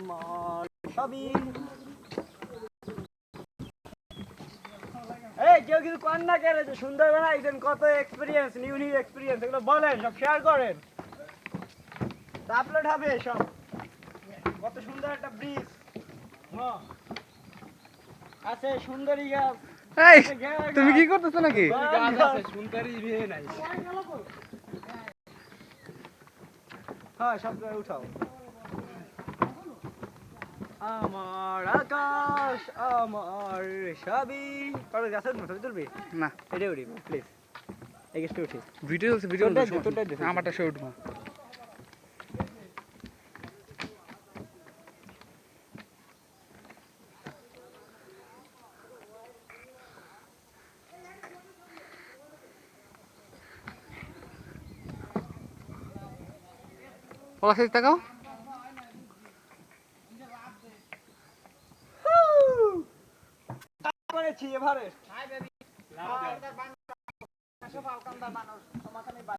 আমার সবই এই কেউ কিছু কর না কেন যে সুন্দর বানাইছেন কত এক্সপিরিয়েন্স নিউ নিউ এক্সপিরিয়েন্স এগুলো বলেন সব শেয়ার করেন। আপলোড হবে সব। কত সুন্দর একটা ব্রিজ আছে সুন্দরী গাছ। তুমি কি করতেছো নাকি? হ্যাঁ সব জায়গায় উঠাও। আমার আকাশ আমার সবই। পারবে গাছের মতো তুলবি? না। এটা উঠি প্লিজ এই গাছটা উঠি ভিডিও চলছে ভিডিও। আমারটা সে উঠবো। পলাশ তাকাও। করেছি এভারেস্ট।